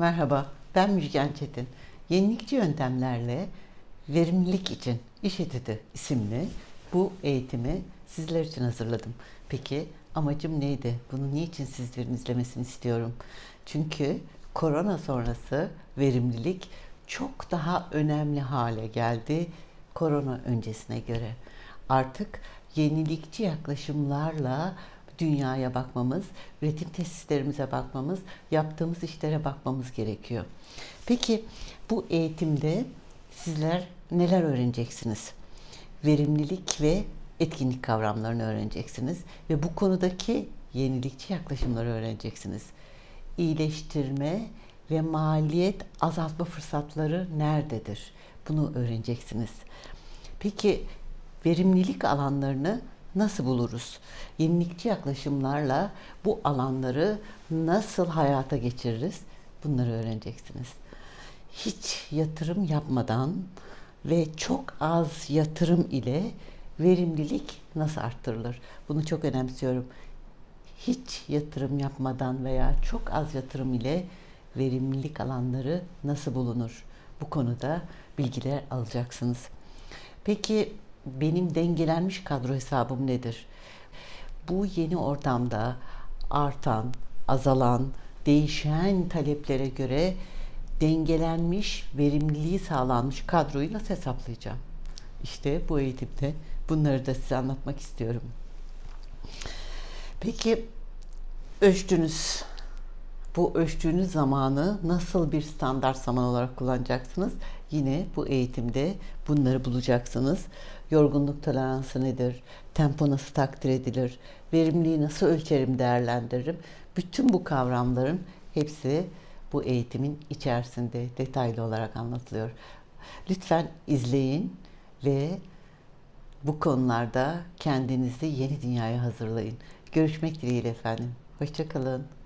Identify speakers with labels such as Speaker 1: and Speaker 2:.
Speaker 1: Merhaba, ben Müjgan Çetin. Yenilikçi yöntemlerle verimlilik için İş Etüdü isimli bu eğitimi sizler için hazırladım. Peki amacım neydi? Bunu niçin sizlerin izlemesini istiyorum? Çünkü korona sonrası verimlilik çok daha önemli hale geldi korona öncesine göre. Artık yenilikçi yaklaşımlarla dünyaya bakmamız, üretim tesislerimize bakmamız, yaptığımız işlere bakmamız gerekiyor. Peki bu eğitimde sizler neler öğreneceksiniz? Verimlilik ve etkinlik kavramlarını öğreneceksiniz ve bu konudaki yenilikçi yaklaşımları öğreneceksiniz. İyileştirme ve maliyet azaltma fırsatları nerededir? Bunu öğreneceksiniz. Peki verimlilik alanlarını nasıl buluruz? Yenilikçi yaklaşımlarla bu alanları nasıl hayata geçiririz? Bunları öğreneceksiniz. Hiç yatırım yapmadan ve çok az yatırım ile verimlilik nasıl arttırılır? Bunu çok önemsiyorum. Hiç yatırım yapmadan veya çok az yatırım ile verimlilik alanları nasıl bulunur? Bu konuda bilgiler alacaksınız. Peki benim dengelenmiş kadro hesabım nedir? Bu yeni ortamda artan, azalan, değişen taleplere göre dengelenmiş, verimliliği sağlanmış kadroyu nasıl hesaplayacağım? İşte bu eğitimde bunları da size anlatmak istiyorum. Peki ölçtünüz. Bu ölçtüğünüz zamanı nasıl bir standart zaman olarak kullanacaksınız? Yine bu eğitimde bunları bulacaksınız. Yorgunluk toleransı nedir? Tempo nasıl takdir edilir? Verimliliği nasıl ölçerim, değerlendiririm? Bütün bu kavramların hepsi bu eğitimin içerisinde detaylı olarak anlatılıyor. Lütfen izleyin ve bu konularda kendinizi yeni dünyaya hazırlayın. Görüşmek dileğiyle efendim. Hoşçakalın.